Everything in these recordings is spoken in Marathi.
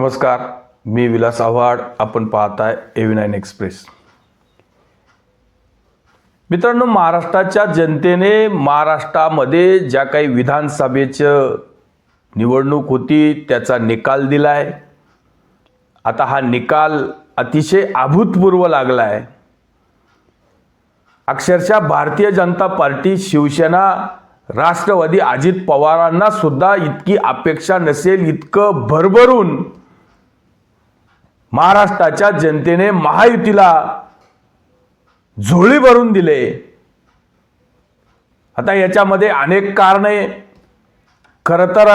नमस्कार मी विलास आव्हाड. आपण पाहताय एव्ही नाईन एक्सप्रेस मित्रांनो महाराष्ट्राच्या जनतेने महाराष्ट्रामध्ये ज्या काही विधानसभेचं निवडणूक होती त्याचा निकाल दिलाय. आता हा निकाल अतिशय अभूतपूर्व लागला आहे अक्षरशः भारतीय जनता पार्टी शिवसेना राष्ट्रवादी अजित पवारांना सुद्धा इतकी अपेक्षा नसेल इतकं भरभरून महाराष्ट्राच्या जनतेने महायुतीला झोळी भरून दिले. आता याच्यामध्ये अनेक कारणे. खरं तर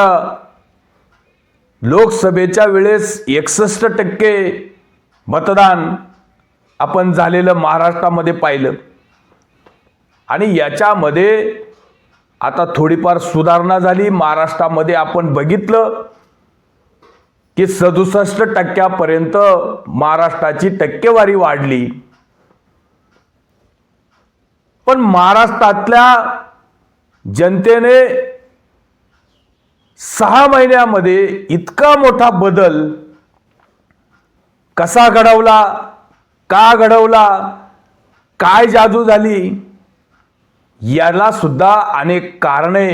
लोकसभेच्या वेळेस एकसष्ट टक्के मतदान आपण झालेलं महाराष्ट्रामध्ये पाहिलं. आणि याच्यामध्ये आता थोडीफार सुधारणा झाली. महाराष्ट्रामध्ये आपण बघितलं की सदुसष्ट टक्क्यापर्यंत महाराष्ट्राची टक्केवारी वाढली. पण महाराष्ट्रातल्या जनतेने सहा महिन्यामध्ये इतका मोठा बदल कसा घडवला का घडवला काय जादू झाली याला सुद्धा अनेक कारणे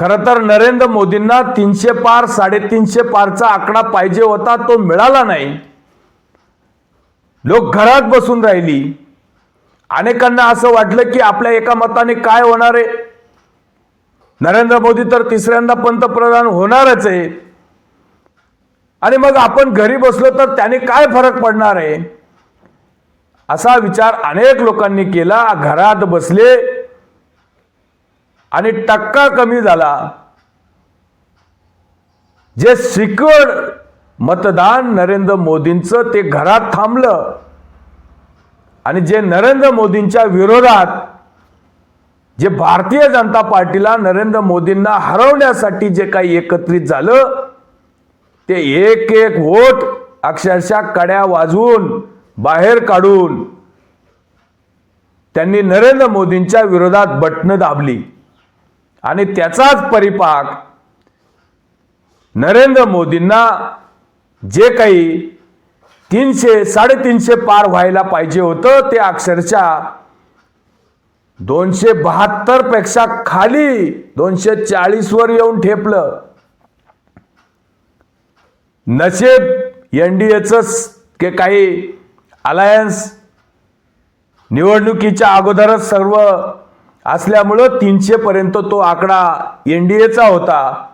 खरं तर नरेंद्र मोदींना तीनशे पार साडेतीनशे पारचा आकडा पाहिजे होता तो मिळाला नाही. लोक घरात बसून राहिली. अनेकांना असं वाटलं की आपल्या एका मताने काय होणार आहे? नरेंद्र मोदी तर तिसऱ्यांदा पंतप्रधान होणारच आहे. आणि मग आपण घरी बसलो तर त्याने काय फरक पडणार आहे? असा विचार अनेक लोकांनी केला घरात बसले. आणि टक्का कमी झाला. जे सिक्युअर्ड मतदान नरेंद्र मोदींचं ते घरात थांबलं. आणि जे नरेंद्र मोदींच्या विरोधात जे भारतीय जनता पार्टीला नरेंद्र मोदींना हरवण्यासाठी जे काही एकत्रित झालं ते एक एक वोट अक्षरशः कड्या वाजवून बाहेर काढून त्यांनी नरेंद्र मोदींच्या विरोधात बटणं दाबली. आणि त्याचाच परिपाक नरेंद्र मोदींना जे काही तीनशे साडेतीनशे पार व्हायला पाहिजे होतं ते अक्षरशः दोनशे बहात्तरपेक्षा खाली दोनशे चाळीसवर येऊन ठेपलं. नशेब एनडीएच के काही अलायन्स निवडणुकीच्या अगोदरच सर्व असल्यामुळं तीनशे पर्यंत तो आकडा एनडीएचा होता.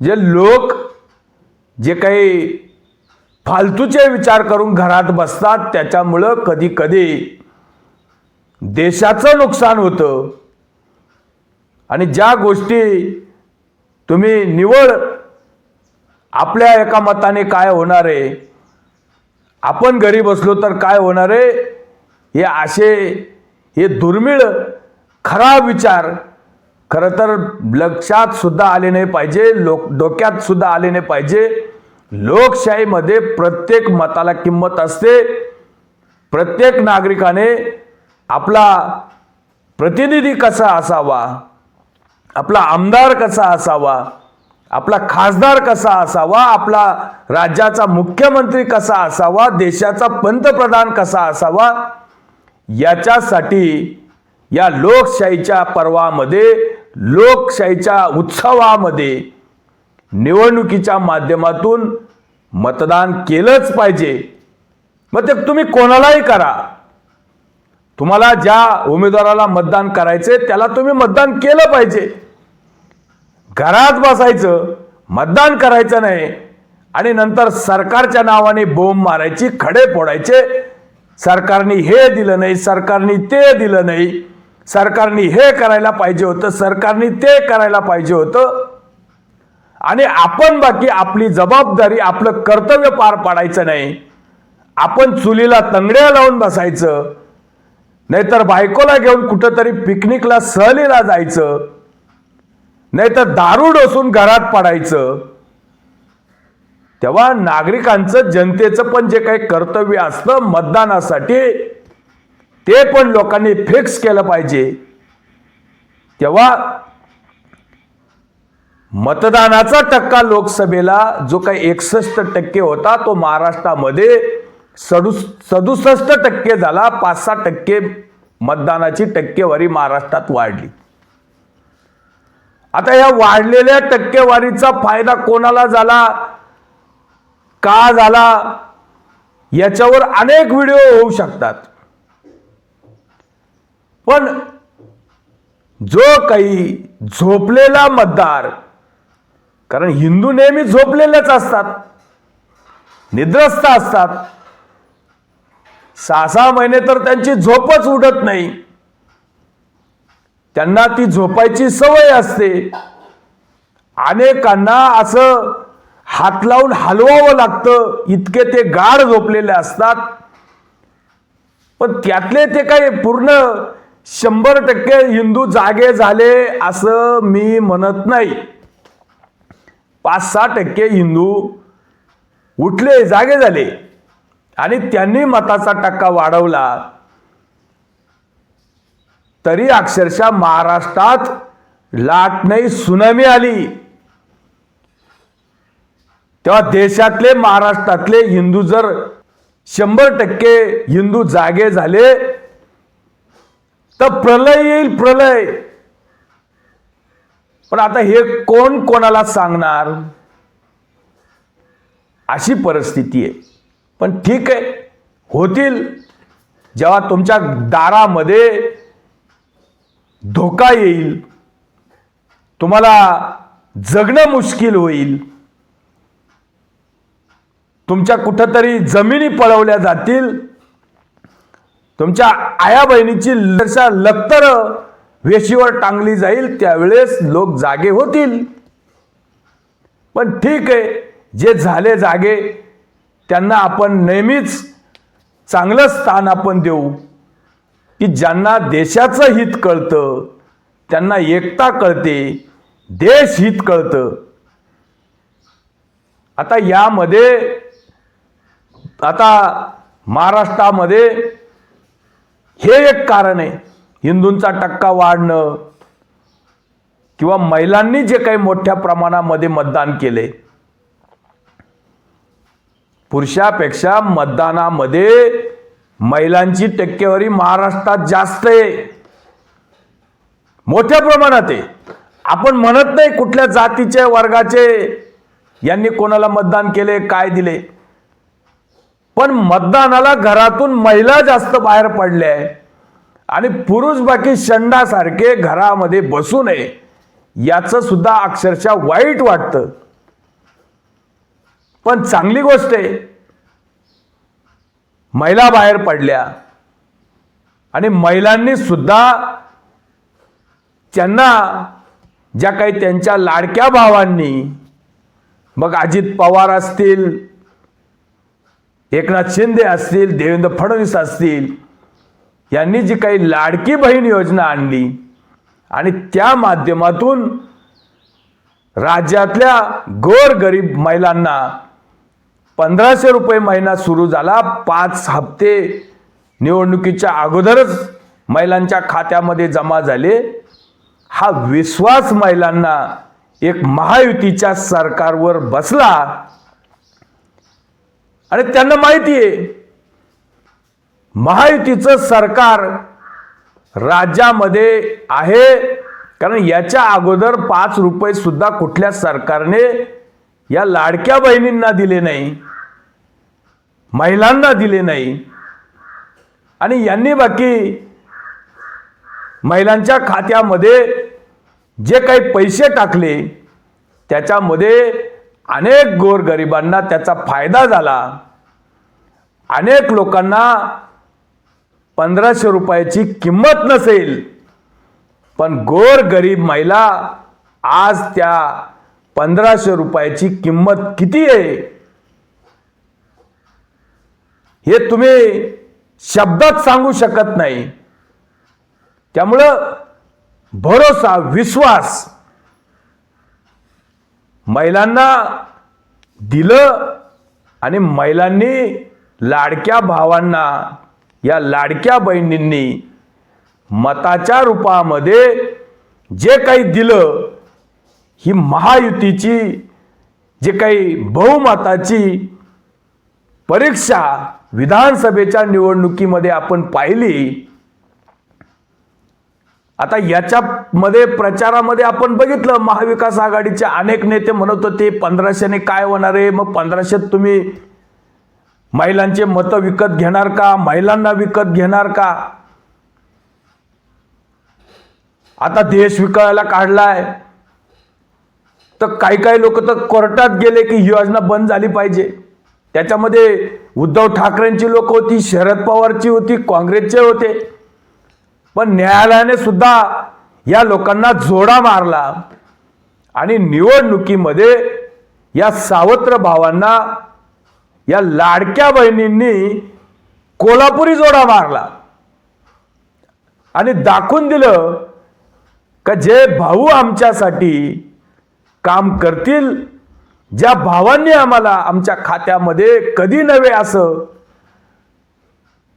जे लोक जे काही फालतूचे विचार करून घरात बसतात त्याच्यामुळं कधी कधी देशाचं नुकसान होतं. आणि ज्या गोष्टी तुम्ही निवड आपल्या एका मताने काय होणार आहे आपण घरी बसलो तर काय होणार आहे हे असे हे दुर्मिळ खरा विचार खरं तर लक्षात सुद्धा आले नाही पाहिजे लोक डोक्यात सुद्धा आले नाही पाहिजे. लोकशाहीमध्ये प्रत्येक मताला किंमत असते. प्रत्येक नागरिकाने आपला प्रतिनिधी कसा असावा आपला आमदार कसा असावा आपला खासदार कसा असावा आपला राज्याचा मुख्यमंत्री कसा असावा देशाचा पंतप्रधान कसा असावा याच्यासाठी या लोकशाहीच्या पर्वामध्ये लोकशाहीच्या उत्सवामध्ये निवडणुकीच्या माध्यमातून मतदान केलंच पाहिजे. मग ते तुम्ही कोणालाही करा. तुम्हाला ज्या उमेदवाराला मतदान करायचे त्याला तुम्ही मतदान केलं पाहिजे. घरात बसायचं मतदान करायचं नाही. आणि नंतर सरकारच्या नावाने बोंब मारायची खडे फोडायचे सरकारने हे दिलं नाही सरकारने ते दिलं नाही. सरकारने हे करायला पाहिजे होतं सरकारने ते करायला पाहिजे होतं. आणि आपण बाकी आपली जबाबदारी आपलं कर्तव्य पार पाडायचं नाही. आपण चुलीला तंगड्या लावून बसायचं. नाहीतर बायकोला घेऊन कुठंतरी पिकनिकला सहलीला जायचं. नाहीतर दारू डोसून घरात पडायचं. तेव्हा नागरिकांचं जनतेचं पण जे काही कर्तव्य असतं मतदानासाठी ते पण लोकांनी फिक्स केलं पाहिजे. तेव्हा मतदानाचा टक्का लोकसभेला जो काही एकसष्ट टक्के होता तो महाराष्ट्रामध्ये सदु सदुसष्ट टक्के झाला. पाच सहा टक्के मतदानाची टक्केवारी महाराष्ट्रात वाढली. आता या वाढलेल्या टक्केवारीचा फायदा कोणाला झाला? का झाला? याच्यावर अनेक व्हिडिओ होऊ शकतात. पण जो काही झोपलेला मतदार कारण हिंदू नेहमी झोपलेलेच असतात निद्रस्त असतात सहा सहा महिने तर त्यांची झोपच उडत नाही. त्यांना ती झोपायची सवय असते. अनेकांना असं हात लावून हलवावं लागतं. इतके ते गाढ झोपलेले असतात. पण त्यातले ते काही पूर्ण शंभर टक्के हिंदू जागे झाले असं मी म्हणत नाही. पाच सहा टक्के हिंदू उठले जागे झाले. आणि त्यांनी मताचा टक्का वाढवला. तरी अक्षरशः महाराष्ट्रात लाट नाही सुनामी आली. तेव्हा देशातले महाराष्ट्रातले हिंदू जर शंभर टक्के हिंदू जागे झाले तर प्रलय येईल प्रलय. पण आता हे कोण कोणाला सांगणार? अशी परिस्थिती आहे. पण ठीक आहे होतील. जेव्हा तुमच्या दारामध्ये धोका येईल तुम्हाला जगणं मुश्किल होईल. तुमच्या कुठंतरी जमिनी पळवल्या जातील. तुमच्या आया बहिणीची लक्षा लक्तर वेशीवर टांगली जाईल त्यावेळेस लोक जागे होतील. पण ठीक आहे जे झाले जागे त्यांना आपण नेहमीच चांगलं स्थान आपण देऊ. की ज्यांना देशाचं हित कळतं त्यांना एकता कळते देश हित कळतं. आता यामध्ये आता महाराष्ट्रामध्ये हे एक कारण आहे. हिंदूंचा टक्का वाढणं किंवा महिलांनी जे काही मोठ्या प्रमाणामध्ये मतदान केले पुरुषापेक्षा मतदानामध्ये महिलांची टक्केवारी महाराष्ट्रात जास्त आहे. मोठ्या प्रमाणात आहे. आपण म्हणत नाही कुठल्या जातीचे वर्गाचे यांनी कोणाला मतदान केले काय दिले. पण मतदानाला घरातून महिला जास्त बाहेर पडल्या आहे आणि पुरुष बाकी शंडासारखे घरामध्ये बसू नये. याचं सुद्धा अक्षरशः वाईट वाटतं. पण चांगली गोष्ट आहे. महिला बाहेर पडल्या. आणि महिलांनी सुद्धा त्यांना ज्या काही त्यांच्या लाडक्या भावांनी मग अजित पवार असतील एकनाथ शिंदे असतील देवेंद्र फडणवीस असतील यांनी जी काही लाडकी बहीण योजना आणली आणि त्या माध्यमातून राज्यातल्या गोरगरीब महिलांना पंधराशे रुपये महिना सुरू झाला. पाच हप्ते निवडणुकीच्या अगोदरच महिलांच्या खात्यामध्ये जमा झाले. हा विश्वास महिलांना एक महायुतीच्या सरकारवर बसला. आणि त्यांना माहिती आहे. महायुतीचं सरकार राज्यामध्ये आहे. कारण याच्या अगोदर पाच रुपये सुद्धा कुठल्या सरकारने या लाडक्या बहिणींना दिले नाही महिलांना दिले नाही. आणि यांनी बाकी महिलांच्या खात्यामध्ये जे काही पैसे टाकले त्याच्यामध्ये अनेक गोरगरिबांना त्याचा फायदा झाला. अनेक लोकांना पंधराशे रुपयाची किंमत नसेल. पण गोर गरीब महिला आज त्या पंधराशे रुपयाची किंमत किती आहे? हे तुम्ही शब्दात सांगू शकत नाही. त्यामुळं भरोसा विश्वास महिलांना दिलं आणि महिलांनी लाडक्या भावांना या लाडक्या बहिणींनी मताच्या रूपामध्ये जे काही दिलं ही महायुतीची जे काही बहुमताची परीक्षा विधानसभेच्या निवडणुकीमध्ये आपण पाहिली आता याच्यामध्ये प्रचारामध्ये आपण बघितलं महाविकास आघाडीचे अनेक नेते म्हणत होते पंधराशेने काय होणार आहे? मग पंधराशेत तुम्ही महिलांचे मतं विकत घेणार का? महिलांना विकत घेणार का? आता देश विकायला काढलाय. तर काही काही लोक तर कोर्टात गेले की ही योजना बंद झाली पाहिजे. त्याच्यामध्ये उद्धव ठाकरेंची लोक होती शरद पवारची होती काँग्रेसचे होते. पण न्यायालयाने सुद्धा या लोकांना जोडा मारला आणि निवडणुकीमध्ये या सावत्र भावांना या लाडक्या बहिणींनी कोल्हापुरी जोडा मारला. आणि दाखवून दिलं का जे भाऊ आमच्यासाठी काम करतील ज्या भावांनी आम्हाला आमच्या खात्यामध्ये कधी नव्हे असं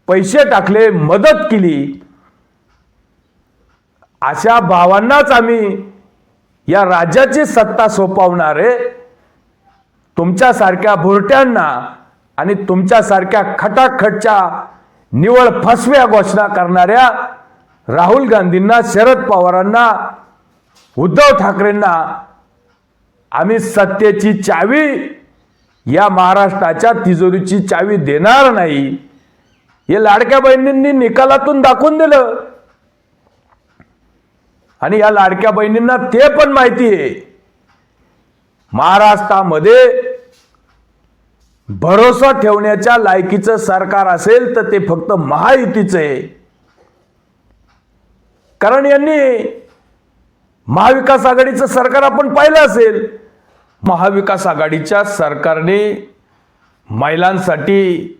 पैसे टाकले मदत केली अशा भावांनाच आम्ही या राज्याची सत्ता सोपवणारे तुमच्यासारख्या भुरट्यांना आणि तुमच्यासारख्या खटाखटच्या निवळ फसव्या घोषणा करणाऱ्या राहुल गांधींना शरद पवारांना उद्धव ठाकरेंना आम्ही सत्तेची चावी या महाराष्ट्राच्या तिजोरीची चावी देणार नाही. हे लाडक्या बहिणींनी निकालातून दाखवून दिलं. आणि या लाडक्या बहिणींना ते पण माहिती आहे. महाराष्ट्रामध्ये भरोसा ठेवण्याच्या लायकीचं सरकार असेल तर ते फक्त महायुतीचं आहे. कारण यांनी महाविकास आघाडीचं सरकार आपण पाहिलं असेल. महाविकास आघाडीच्या सरकारने महिलांसाठी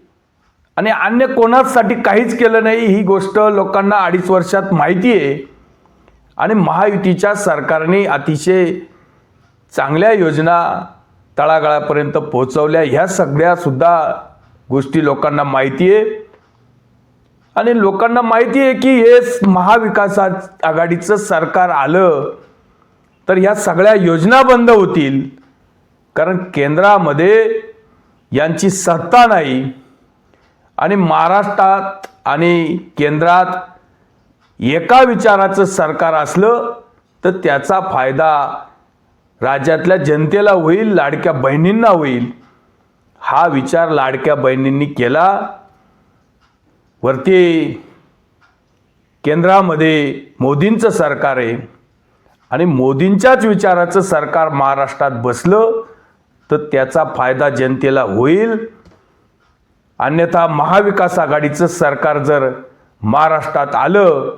आणि अन्य कोणासाठी काहीच केलं नाही ही गोष्ट लोकांना अडीच वर्षात माहिती आहे. आणि महायुतीच्या सरकारने अतिशय चांगल्या योजना तळागाळापर्यंत पोहोचवल्या. ह्या सगळ्या सुद्धा गोष्टी लोकांना माहिती आहे. आणि लोकांना माहिती आहे की हे महाविकास आघाडीचं सरकार आलं तर ह्या सगळ्या योजना बंद होतील. कारण केंद्रामध्ये यांची सत्ता नाही. आणि महाराष्ट्रात आणि केंद्रात एका विचाराचं सरकार असलं तर त्याचा फायदा राज्यातल्या जनतेला होईल लाडक्या बहिणींना होईल. हा विचार लाडक्या बहिणींनी केला. वरती केंद्रामध्ये मोदींचं सरकार आहे आणि मोदींच्याच विचाराचं सरकार महाराष्ट्रात बसलं तर त्याचा फायदा जनतेला होईल. अन्यथा महाविकास आघाडीचं सरकार जर महाराष्ट्रात आलं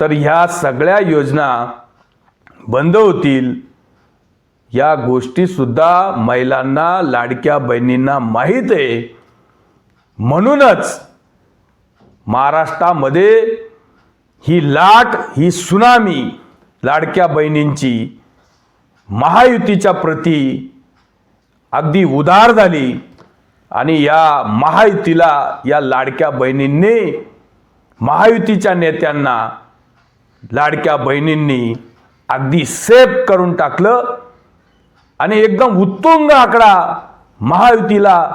तर ह्या सगळ्या योजना बंद होतील. या गोष्टीसुद्धा महिलांना लाडक्या बहिणींना माहीत आहे. म्हणूनच महाराष्ट्रामध्ये ही लाट ही सुनामी लाडक्या बहिणींची महायुतीच्या प्रती अगदी उदार झाली आणि या महायुतीला या लाडक्या बहिणींनी महायुतीच्या नेत्यांना लाडक्या बहिणींनी अगदी सेफ करून टाकलं आणि एकदम उत्तुंग आकडा महायुतीला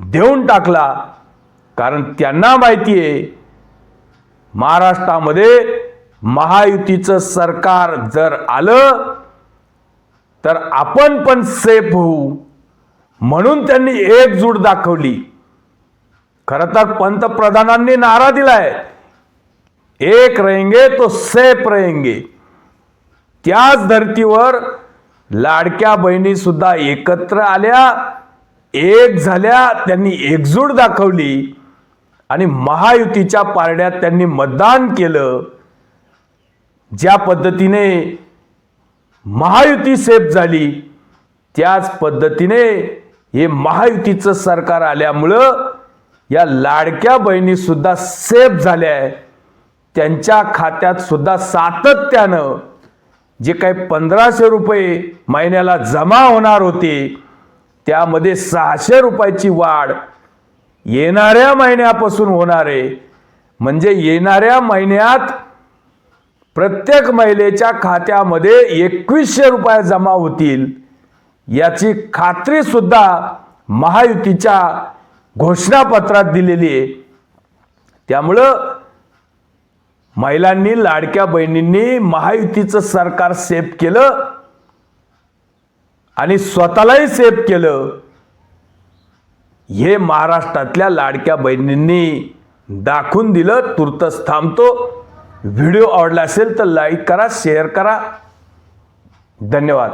देऊन टाकला. कारण त्यांना माहिती आहे महाराष्ट्रामध्ये महायुतीचं सरकार जर आलं तर आपण पण सेफ होऊ. म्हणून त्यांनी एकजूट दाखवली. खरं तर पंतप्रधानांनी नारा दिलाय. एक रहेंगे तो सेफ रहेंगे. त्याच धर्तीवर लाडक्या बहिणी सुद्धा एकत्र आल्या एक झाल्या त्यांनी एकजूट दाखवली आणि महायुतीच्या पारड्यात त्यांनी मतदान केलं. ज्या पद्धतीने महायुती सेफ झाली त्याच पद्धतीने हे महायुतीचं सरकार आल्यामुळं या लाडक्या बहिणी सुद्धा सेफ झाल्या आहे त्यांच्या खात्यात सुद्धा सातत्यानं जे काही पंधराशे रुपये महिन्याला जमा होणार होते त्यामध्ये सहाशे रुपयाची वाढ येणाऱ्या महिन्यापासून होणार आहे. म्हणजे येणाऱ्या महिन्यात प्रत्येक महिलेच्या खात्यामध्ये एकवीसशे रुपये जमा होतील याची खात्री सुद्धा महायुतीच्या घोषणापत्रात दिलेली आहे. त्यामुळं महिलांनी लाडक्या बहिणींनी महायुतीचं सरकार सेफ केलं आणि स्वतःलाही सेफ केलं. हे महाराष्ट्रातल्या लाडक्या बहिणींनी दाखवून दिलं. तुर्तच थांबतो. व्हिडिओ आवडला असेल तर लाईक करा शेअर करा. धन्यवाद.